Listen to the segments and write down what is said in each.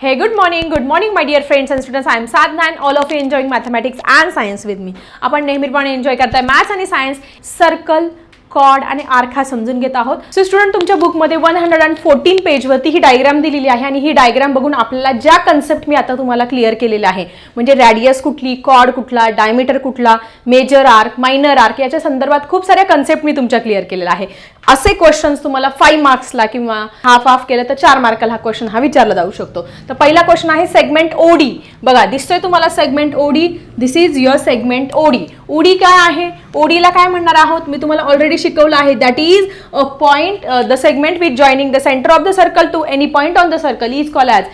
Hey good morning good morning my dear friends and students I am सात नॅन all of you enjoying mathematics and science with me आपण नेहमीपणे enjoy करताय maths आणि science circle कॉड आणि arc हा समजून घेत आहोत. सो स्टुडंट तुमच्या बुकमध्ये वन हंड्रेड अँड फोर्टीन पेजवरती ही डायग्राम दिलेली आहे आणि ही डायग्राम बघून आपल्याला ज्या कन्सेप्ट मी आता तुम्हाला क्लिअर केलेल्या आहे म्हणजे रॅडियस कुठली कॉड कुठला डायमीटर कुठला मेजर आर्क मायनर आर्क याच्या संदर्भात खूप साऱ्या कन्सेप्ट मी तुमच्या क्लिअर केलेला आहे. असे क्वेश्चन्स तुम्हाला फाईव्ह मार्क्सला किंवा हाफ हाफ केलं तर चार मार्काला हा क्वेश्चन हा विचारला जाऊ शकतो. तर पहिला क्वेश्चन आहे सेगमेंट ओडी बघा दिसतोय तुम्हाला segment O D this is your segment O D O D काय आहे? ओडीला काय म्हणणार आहोत? मी तुम्हाला ऑलरेडी शिकवलं आहे. That is a point the segment with joining the centre of the circle to any point on the circle is call as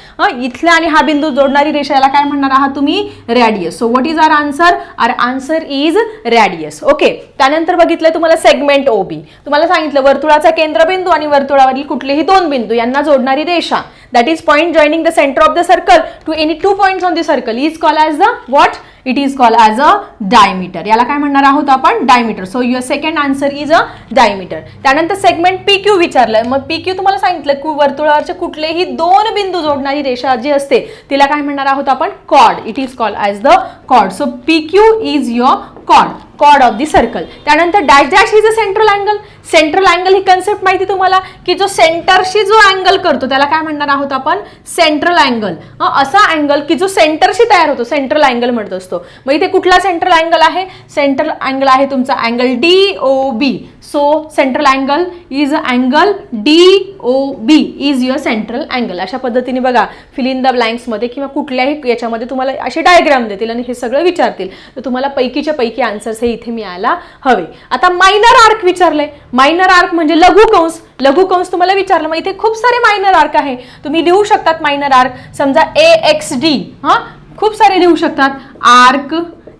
इथल्या आणि हा बिंदू जोडणारी रेषा याला काय म्हणणार आहात तुम्ही? Radius so what is our answer our answer is radius okay त्यानंतर बघितलं तुम्हाला सेगमेंट ओबी तुम्हाला सांगितलं वर्तुळाचा केंद्रबिंदू आणि वर्तुळावरील कुठलेही दोन बिंदू यांना जोडणारी रेषा. That is point joining the centre of the circle to any two points on the circle is call as the what it is call as a diameter याला काय म्हणणार आहोत आपण? Diameter so your second answer is a diameter त्यानंतर segment P Q विचारलंय मग P Q तुम्हाला सांगितलं की वर्तुळावरचे कुठलेही दोन बिंदू जोडणारी रेषा जी असते तिला काय म्हणणार आहोत आपण? Cod it is call as the cod so P Q is your cod cod of the circle त्यानंतर dash dash is a central angle central angle he concept माहिती तुम्हाला? की जो सेंटरशी जो अँगल करतो त्याला काय म्हणणार आहोत आपण? सेंट्रल अँगल असा अँगल की जो सेंटरशी तयार होतो सेंट्रल अँगल म्हणत असतो. मग इथे कुठला सेंट्रल अँगल आहे? सेंट्रल अँगल आहे तुमचा angle D O B so central angle is angle D O B is your central angle अशा पद्धतीने बघा फिल इन द ब्लँक्समध्ये किंवा कुठल्याही याच्यामध्ये तुम्हाला असे डायग्राम देतील आणि हे सगळं विचारतील. तर तुम्हाला पैकीच्या पैकी आन्सर्स हे इथे मिळायला हवे. आता मायनर आर्क विचारले मायनर आर्क म्हणजे लघु कंस. लघु कंस तुम्हाला विचारलं मग इथे खूप सारे मायनर आर्क आहे. तुम्ही लिहू शकतात मायनर आर्क समजा ए एक्स डी हां? खूप सारे लिहू शकतात. आर्क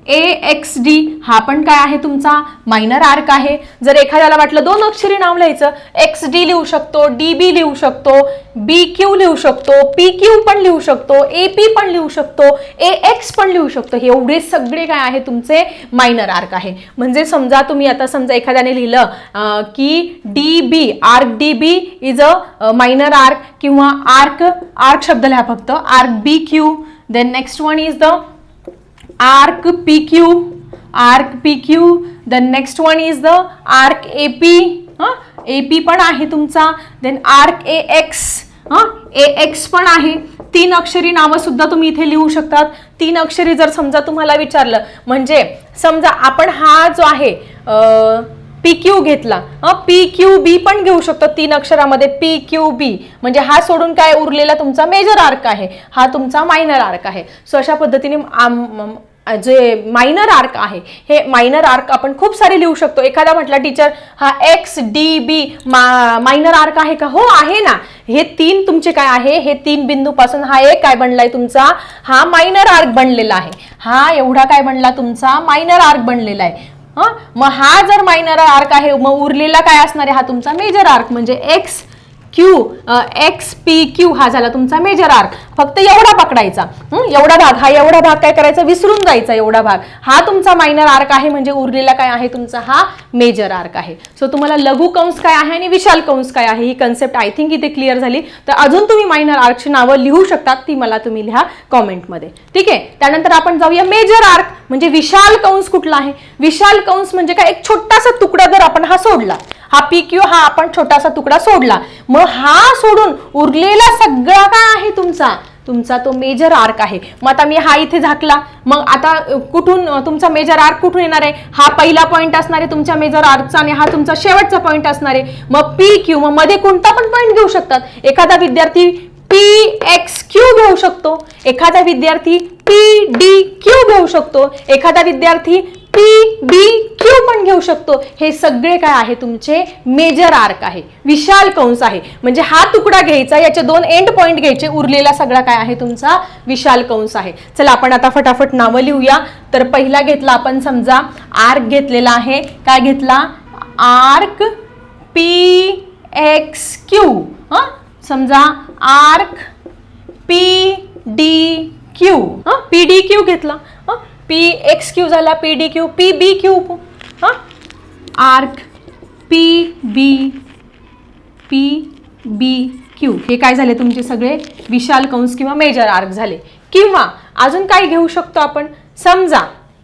ए एक्स डी हा पण काय आहे तुमचा? मायनर आर्क आहे. जर एखाद्याला वाटलं दोन अक्षरी नाव लिहायचं एक्स डी लिहू शकतो डी बी लिहू शकतो बी क्यू लिहू शकतो पी क्यू पण लिहू शकतो ए पी पण लिहू शकतो ए एक्स पण लिहू शकतो. हे एवढे सगळे काय आहे तुमचे? मायनर आर्क आहे. म्हणजे समजा तुम्ही आता समजा एखाद्याने लिहिलं की D B arc D B is a minor arc किंवा आर्क आर्क शब्द लिहा फक्त arc B Q then next one is the arc PQ, arc PQ, the next one is the arc AP, हा AP पण आहे तुमचा. Then arc A x हा ए x पण आहे. तीन अक्षरी नावं सुद्धा तुम्ही इथे लिहू शकतात. तीन अक्षरी जर समजा तुम्हाला विचारलं म्हणजे समजा आपण हा जो आहे पी क्यू घेतला. पी क्यू बी पण घेऊ शकतो तीन अक्षरामध्ये. पी क्यू बी म्हणजे हा सोडून काय उरलेला तुमचा मेजर आर्क आहे. हा तुमचा मायनर आर्क आहे. सो अशा पद्धतीने जे मायनर आर्क आहे हे मायनर आर्क आपण खूप सारे लिहू शकतो. एखादा म्हटला टीचर हा एक्स डी बी मा मायनर आर्क आहे का? हो आहे ना. हे तीन तुमचे काय आहे? हे तीन बिंदूपासून हा एक काय बनलाय तुमचा? हा मायनर आर्क बनलेला आहे. हा एवढा काय बनला तुमचा? मायनर आर्क बनलेला आहे. हं? मग हा जर मायनर आर्क आहे मग उरलेला काय असणार आहे? हा तुमचा मेजर आर्क म्हणजे X Q X P Q हा झाला तुमचा मेजर आर्क फक्त एवढा पकडायचा. एवढा भाग. हा एवढा भाग काय करायचा? विसरून जायचा एवढा भाग. हा तुमचा मायनर आर्क आहे म्हणजे उरलेला काय आहे? तुमचा हा मेजर आर्क आहे. सो तुम्हाला लघु कंस काय आहे आणि विशाल कंस काय आहे? ही कन्सेप्ट आय थिंक इथे क्लिअर झाली. तर अजून तुम्ही मायनर आर्कची नावं लिहू शकतात ती मला तुम्ही लिहा कॉमेंटमध्ये ठीक आहे? त्यानंतर आपण जाऊया मेजर आर्क म्हणजे विशाल कंस कुठला आहे? विशाल कंस म्हणजे काय? एक छोटासा तुकडा जर आपण हा सोडला. हा पी क्यू हा आपण छोटासा तुकडा सोडला. मग हा सोडून उरलेला सगळा काय आहे तुमचा? तुमचा तो मेजर आर्क आहे. मग आता मी हा इथे झाकला. मग आता कुठून तुमचा मेजर आर्क कुठून येणार आहे? हा पहिला पॉईंट असणार आहे तुमच्या मेजर आर्कचा आणि हा तुमचा शेवटचा पॉईंट असणार आहे. मग पी क्यू मग मध्ये कोणता पण पॉईंट घेऊ शकतात. एखादा विद्यार्थी पी एक्स क्यू घेऊ शकतो. एखादा विद्यार्थी पी डी क्यू घेऊ शकतो. एखादा विद्यार्थी पी बी क्यू पण घेऊ शकतो. हे सगळे काय आहे? तुमचे मेजर आर्क आहे. विशाल कंस आहे. म्हणजे हा तुकडा घ्यायचा याचे दोन एंड पॉईंट घ्यायचे उरलेला सगळा काय आहे तुमचा? विशाल कंस आहे. चला आपण आता फटाफट नावं लिहूया. तर पहिला घेतला आपण समजा आर्क घेतलेला आहे. काय घेतला? आर्क पी एक्स क्यू हां? समजा आर्क पी डी क्यू हां? पी डी क्यू घेतला. पी एक्स क्यू झाला P D Q P B Q हां? Arc P B P B Q हे काय झाले तुमचे सगळे? विशाल कंस किंवा मेजर आर्क झाले. किंवा अजून काय घेऊ शकतो आपण? समजा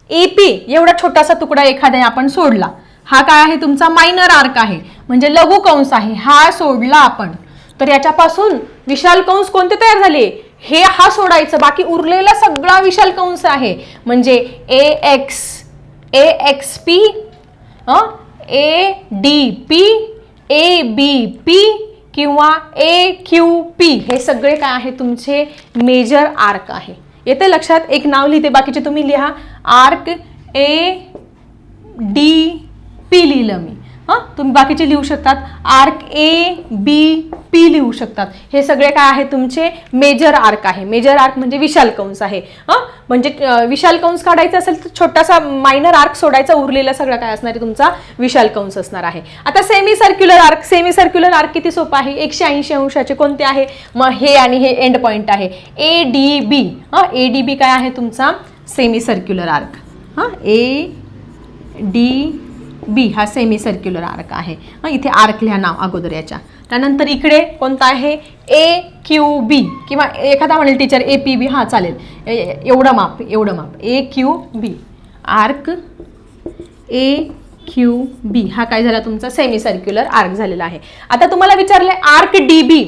ए पी एवढा छोटासा तुकडा एखाद्या आपण सोडला. हा काय आहे? तुमचा मायनर आर्क आहे. म्हणजे लघु कंस आहे. हा सोडला आपण. तर याच्यापासून विशाल कंस कोणते तयार झाले? हे हा सोडायचं बाकी उरलेला सगळा विशाल कंस आहे. म्हणजे A X A X P A D P A B P किंवा ए क्यू पी हे सगळे काय आहे? तुमचे मेजर आर्क आहे. येते लक्षात? एक नाव लिहिते बाकीचे तुम्ही लिहा. आर्क ए डी पी लिहिलं मी. हां? तुम्ही बाकीचे लिहू शकतात. आर्क ए बी पी लिहू शकतात. हे सगळे काय आहे तुमचे? मेजर आर्क आहे. मेजर आर्क म्हणजे विशाल कंस आहे. हां? म्हणजे विशाल कंस काढायचा असेल तर छोटासा मायनर आर्क सोडायचा उरलेला सगळं काय असणार आहे तुमचा? विशाल कंस असणार आहे. आता semi circular arc semi circular arc किती सोपं आहे? एकशे ऐंशी अंशाचे कोणते आहे? मग हे आणि हे एंड पॉईंट आहे. ए डी बी हां? ए डी बी काय आहे तुमचा? सेमी सर्क्युलर आर्क हां? ए डी बी हा सेमी सर्क्युलर आर्क आहे. हां इथे आर्क लिहा नाव अगोदर याच्या. त्यानंतर इकडे कोणता आहे? ए क्यू बी किंवा एखादा म्हणेल टीचर ए पी बी हां चालेल. ए- एवढं माप एवढं माप. A Q B arc A Q B हा काय झाला तुमचा? सेमी सर्क्युलर आर्क झालेला आहे. आता तुम्हाला विचारलं आर्क डी बी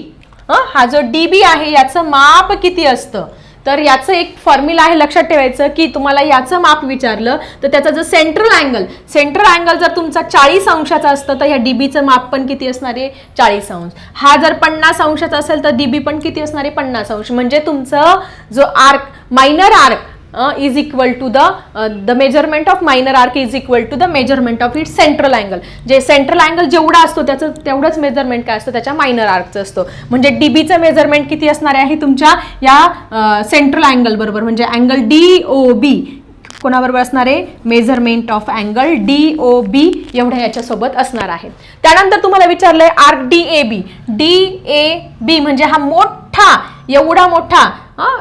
हा जो डी बी आहे याचं माप किती असतं? तर याचं एक फॉर्म्युला आहे लक्षात ठेवायचं की तुम्हाला याचं माप विचारलं तर त्याचा जो सेंट्रल अँगल सेंट्रल अँगल जर तुमचा चाळीस अंशाचा असतं तर ह्या डीबीचं माप पण किती असणार आहे? चाळीस अंश. हा जर पन्नास अंशाचा असेल तर डीबी पण किती असणार आहे? पन्नास अंश. म्हणजे तुमचं जो arc minor arc is equal to the the measurement of minor arc is equal to the measurement of it central angle जे सेंट्रल अँगल जेवढा असतो त्याचं तेवढंच मेजरमेंट काय असतं? त्याच्या मायनर आर्कचं असतो. म्हणजे डी बीचं मेजरमेंट किती असणार आहे? तुमच्या या सेंट्रल अँगल बरोबर. म्हणजे अँगल डी ओ बी कोणाबरोबर असणार आहे? Measurement of angle D O B एवढ्या याच्यासोबत असणार आहे. त्यानंतर तुम्हाला विचारलंय arc D A B D A B म्हणजे हा मोठा एवढा मोठा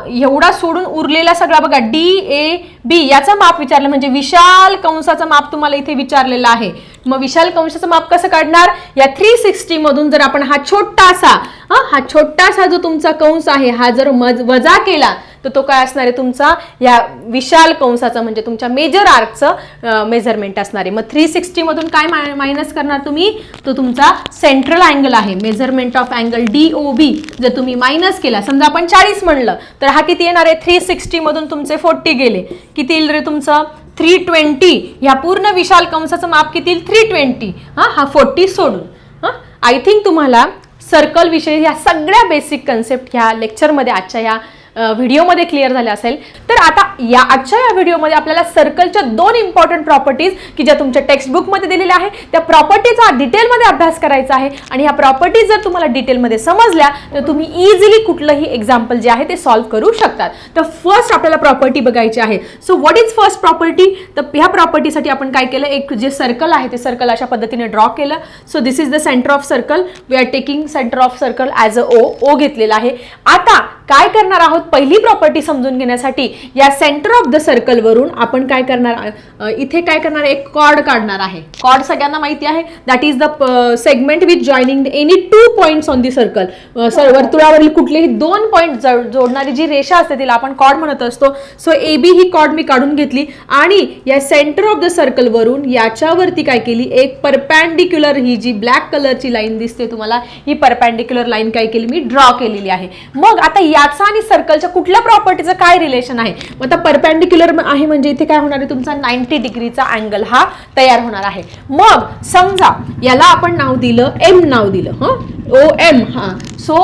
एवढा सोडून उरलेला सगळा बघा डी ए बी याचा माप विचारलं म्हणजे विशाल कंसाचं माप तुम्हाला इथे विचारलेलं आहे. मग विशाल कंसाचं माप कसं काढणार? या थ्री सिक्स्टी मधून जर आपण हा छोटासा हा छोटासा जो तुमचा कंस आहे हा जर मज वजा केला तर तो काय असणार आहे? तुमचा या विशाल कंसाचा म्हणजे तुमच्या मेजर आर्कचं मेजरमेंट असणार आहे. मग थ्री सिक्स्टीमधून काय मायनस करणार तुम्ही? तो तुमचा सेंट्रल अँगल आहे. Measurement of angle D O B जर तुम्ही मायनस केला समजा आपण चाळीस म्हणलं तर हा किती येणार आहे? थ्री सिक्स्टीमधून तुमचे फोर्टी गेले. किती येईल रे तुमचं? थ्री ट्वेंटी ह्या पूर्ण विशाल कंसाचं माप किती येईल? थ्री ट्वेंटी हां हा फोर्टी सोडून. हां? आय थिंक तुम्हाला सर्कल विषयी ह्या सगळ्या बेसिक कन्सेप्ट ह्या लेक्चरमध्ये आजच्या या व्हिडिओमध्ये क्लिअर झाले असेल. तर आता या आजच्या या व्हिडिओमध्ये आपल्याला सर्कलच्या दोन इम्पॉर्टंट प्रॉपर्टीज की ज्या तुमच्या टेक्स्टबुकमध्ये दिलेल्या आहे त्या प्रॉपर्टीचा डिटेलमध्ये अभ्यास करायचा आहे. आणि ह्या प्रॉपर्टीज जर तुम्हाला डिटेलमध्ये समजल्या तर तुम्ही इझिली कुठलंही एक्झाम्पल जे आहे ते सॉल्व्ह करू शकतात. तर फर्स्ट आपल्याला प्रॉपर्टी बघायची आहे. So what is first property तर ह्या प्रॉपर्टीसाठी आपण काय केलं? एक जे सर्कल आहे ते सर्कल अशा पद्धतीने ड्रॉ केलं. So this is the centre of circle we are taking centre of circle as a O O घेतलेला आहे. आता काय करणार आहोत पहिली प्रॉपर्टी समजून घेण्यासाठी? या सेंटर ऑफ द सर्कल वरून आपण काय करणार इथे काय करणार? एक कॉर्ड काढणार आहे. कॉर्ड सगळ्यांना माहिती आहे. That is the segment with joining any two points on the circle वर्तुळावरील कुठलेही दोन पॉईंट जोडणारी जी रेषा असते तिला आपण कॉर्ड म्हणत असतो. So A B he cord मी काढून घेतली. आणि या सेंटर ऑफ द सर्कल वरून याच्यावरती काय केली? एक परपॅन्डिक्युलर ही जी ब्लॅक कलरची लाईन दिसते तुम्हाला ही परपॅन्डिक्युलर लाईन काय केली? मी ड्रॉ केलेली आहे. मग आता याचा आणि सर्कलच्या कुठल्या प्रॉपर्टीचं काय रिलेशन आहे? मग आता परपॅन्डिक्युलर आहे म्हणजे इथे काय होणार आहे? तुमचा नाईन्टी डिग्रीचा अँगल हा तयार होणार आहे. मग समजा याला आपण नाव दिलं एम नाव दिलं हं? ओ एम हां. So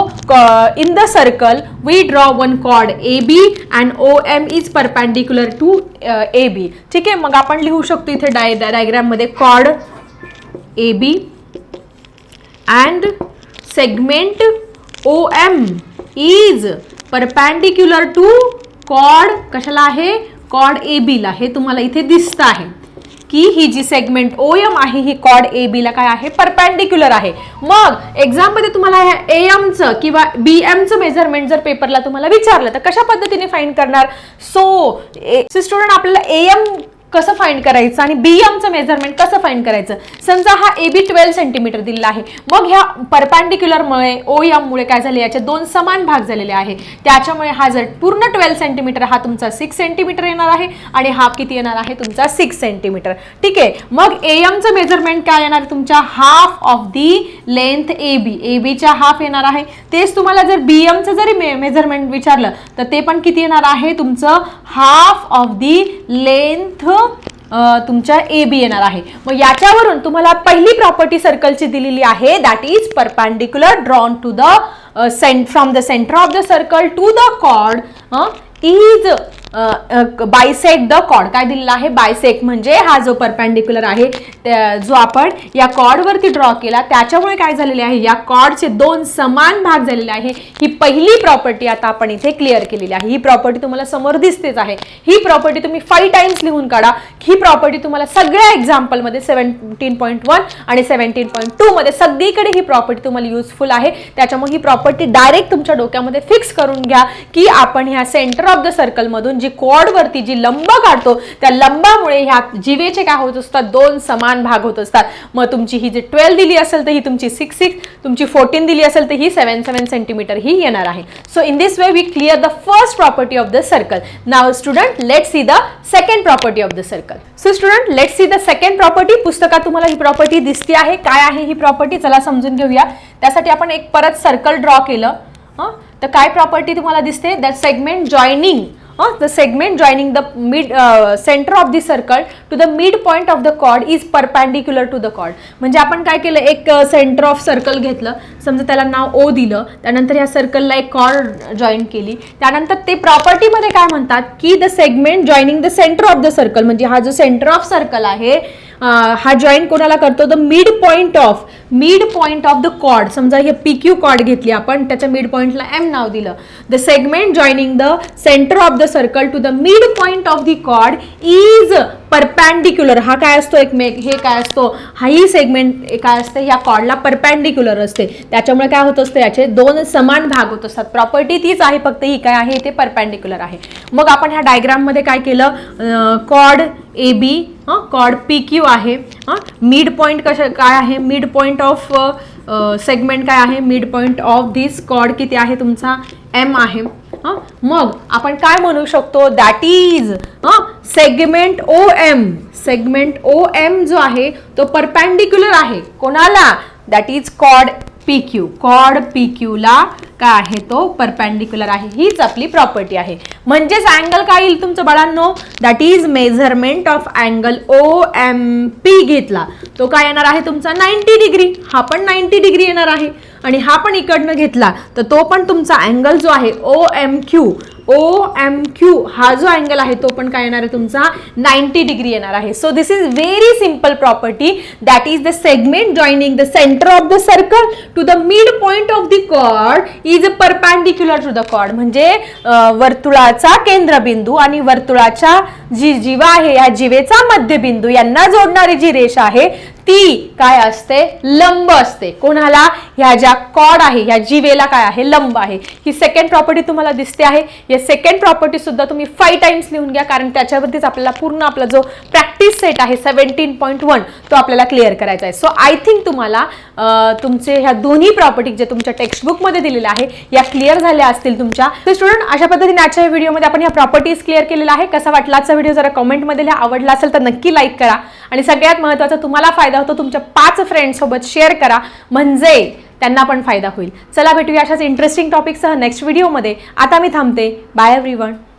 in the circle we draw one chord A B and O M is perpendicular to A B ठीक आहे? मग आपण लिहू शकतो इथे डाय डायग्राममध्ये chord A B and segment O M is perpendicular to cod कशाला आहे? कॉड ए बीला हे तुम्हाला इथे दिसत आहे. की ही जी सेगमेंट ओ एम आहे ही कॉड ए बीला काय आहे? परपॅन्डिक्युलर आहे. मग एक्झाममध्ये तुम्हाला ए एमचं किंवा बी एमचं मेजरमेंट जर पेपरला तुम्हाला विचारलं तर कशा पद्धतीने फाईंड करणार? सो स्टुडंट आपल्याला ए एम कसं फाईंड करायचं आणि बी एमचं मेजरमेंट कसं फाईंड करायचं? समजा हा ए बी ट्वेल्व सेंटीमीटर दिलेला आहे. मग ह्या परपॅन्डिक्युलरमुळे ओ एममुळे काय झाले? याचे दोन समान भाग झालेले आहे. त्याच्यामुळे हा जर पूर्ण ट्वेल्व सेंटीमीटर हा तुमचा सिक्स सेंटीमीटर येणार आहे आणि हा किती येणार आहे? तुमचा सिक्स सेंटीमीटर ठीक आहे? मग ए एमचं मेजरमेंट काय येणार? आहे तुमच्या half of the length A B A बीच्या हाफ येणार आहे. तेच तुम्हाला जर बी एमचं जरी मे मेजरमेंट विचारलं तर ते पण किती येणार आहे? तुमचं हाफ ऑफ दी लेंथ तुमच्या ए बी येणार आहे. मग याच्यावरून तुम्हाला पहिली प्रॉपर्टी सर्कलची दिलेली आहे. That is perpendicular drawn to the cent from the centre of the circle to the chord is bisect the cod काय दिलेला आहे? बायसेक म्हणजे हा जो परपॅन्डिक्युलर आहे जो आपण या कॉडवरती ड्रॉ केला त्याच्यामुळे काय झालेले आहे? या कॉडचे दोन समान भाग झालेले आहे. ही पहिली प्रॉपर्टी आता आपण इथे क्लिअर केलेली आहे. ही प्रॉपर्टी तुम्हाला समोर दिसतेच आहे. ही प्रॉपर्टी तुम्ही फाईव्ह टाइम्स लिहून काढा. ही प्रॉपर्टी तुम्हाला सगळ्या एक्झाम्पलमध्ये सेव्हन्टीन पॉईंट वन आणि सेव्हन्टीन पॉईंट टूमध्ये सगळीकडे ही प्रॉपर्टी तुम्हाला युजफुल आहे. त्याच्यामुळे ही प्रॉपर्टी डायरेक्ट तुमच्या डोक्यामध्ये फिक्स करून घ्या की आपण ह्या सेंटर ऑफ द सर्कलमधून जी वरती जी लंब काढतो त्या लंबामुळे ह्या जीवेचे काय होत असतात? दोन समान भाग होत असतात. मग तुमची ही जी ट्वेल्व दिली असेल तर ही तुमची सिक्स सिक्स तुमची फोर्टीन दिली असेल तर ही सेवन सेवन सेंटीमीटर ही येणार आहे. So in this way we clear the first property of the circle now student let see the second property of the circle so student let see the second property पुस्तकात तुम्हाला ही property दिसते आहे. काय आहे ही प्रॉपर्टी चला समजून घेऊया. त्यासाठी आपण एक परत सर्कल ड्रॉ केलं. हां? तर काय प्रॉपर्टी तुम्हाला दिसते? That segment joining the segment joining the mid centre of the circle to the mid point of the chord is perpendicular to the chord म्हणजे आपण काय केलं? एक सेंटर ऑफ सर्कल घेतलं. समजा त्याला नाव ओ दिलं. त्यानंतर या सर्कलला एक कॉर्ड जॉईन केली. त्यानंतर ते प्रॉपर्टीमध्ये काय म्हणतात? की the segment joining the centre of the circle म्हणजे हा जो सेंटर ऑफ सर्कल आहे हा जॉईन कोणाला करतो? The mid point of mid point of the chord समजा हे पी क्यू कॉर्ड घेतली आपण त्याच्या मिड पॉईंटला एम नाव दिलं. The segment joining the centre of the circle to the mid point of the chord is perpendicular हा काय असतो एक मेक हे काय असतो? हाही सेगमेंट काय असते? या कॉर्डला परपॅन्डिक्युलर असते. त्याच्यामुळे काय होत असतं? याचे दोन समान भाग होत असतात. प्रॉपर्टी तीच आहे फक्त ही काय आहे? ते परपॅन्डिक्युलर आहे. मग आपण ह्या डायग्राममध्ये काय केलं? कॉर्ड ए बी हां पी क्यू आहे. हां मिड पॉईंट कशा काय आहे? मिड पॉईंट ऑफ सेगमेंट काय आहे? मिड पॉईंट ऑफ दिस कॉड किती आहे तुमचा? एम आहे. हां मग आपण काय म्हणू शकतो? दॅट इज हां segment O M segment O M जो आहे तो परपॅन्डिक्युलर आहे. कोणाला? That is called P Q cod P क्यूला काय आहे तो परपॅन्डिक्युलर आहे. हीच आपली प्रॉपर्टी आहे. म्हणजेच अँगल काय येईल तुमचं बाळांनो? That is measurement of angle O M P घेतला. तो काय येणार आहे तुमचा? नाईन्टी डिग्री हा पण नाईन्टी डिग्री येणार आहे. आणि हा पण इकडनं घेतला. तर तो पण तुमचा अँगल जो आहे O M Q O M Q हा जो अँगल आहे तो पण काय येणार आहे तुमचा? नाईन्टी डिग्री येणार आहे. So this is very simple property that is the segment joining the centre of the circle to the mid point of the chord is perpendicular to the chord म्हणजे वर्तुळाचा केंद्रबिंदू आणि वर्तुळाच्या जी जीवा आहे या जीवेचा मध्यबिंदू यांना जोडणारी जी रेषा आहे ती काय असते? लंब असते. कोणाला? ह्या ज्या कॉड आहे ह्या जीवेला काय आहे? लंब आहे. ही सेकंड प्रॉपर्टी तुम्हाला दिसते आहे. या सेकंड प्रॉपर्टी सुद्धा तुम्ही फाईव्ह टाइम्स लिहून घ्या कारण त्याच्यावरतीच आपल्याला पूर्ण आपला जो प्रॅक्टिस सेट आहे सेवन्टीन पॉईंट वन तो आपल्याला क्लिअर करायचा आहे. सो आय थिंक तुम्हाला तुमचे ह्या दोन्ही प्रॉपर्टी जे तुमच्या टेक्स्टबुकमध्ये दिलेल्या आहे या क्लिअर झाल्या असतील तुमच्या. तर स्टुडंट अशा पद्धतीने आजच्या व्हिडिओमध्ये आपण ह्या प्रॉपर्टीज क्लिअर केलेला आहे. कसा वाटला आजचा व्हिडिओ जरा कमेंटमध्ये लिहा. आवडला असेल तर नक्की लाईक करा. आणि सगळ्यात महत्त्वाचा तुम्हाला फायदा होतो तुमच्या पाच फ्रेंडसोबत शेअर करा. म्हणजे त्यांना पण फायदा होईल. चला भेटूया अशाच इंटरेस्टिंग टॉपिकसह नेक्स्ट व्हिडिओमध्ये आता मी थांबते. Bye everyone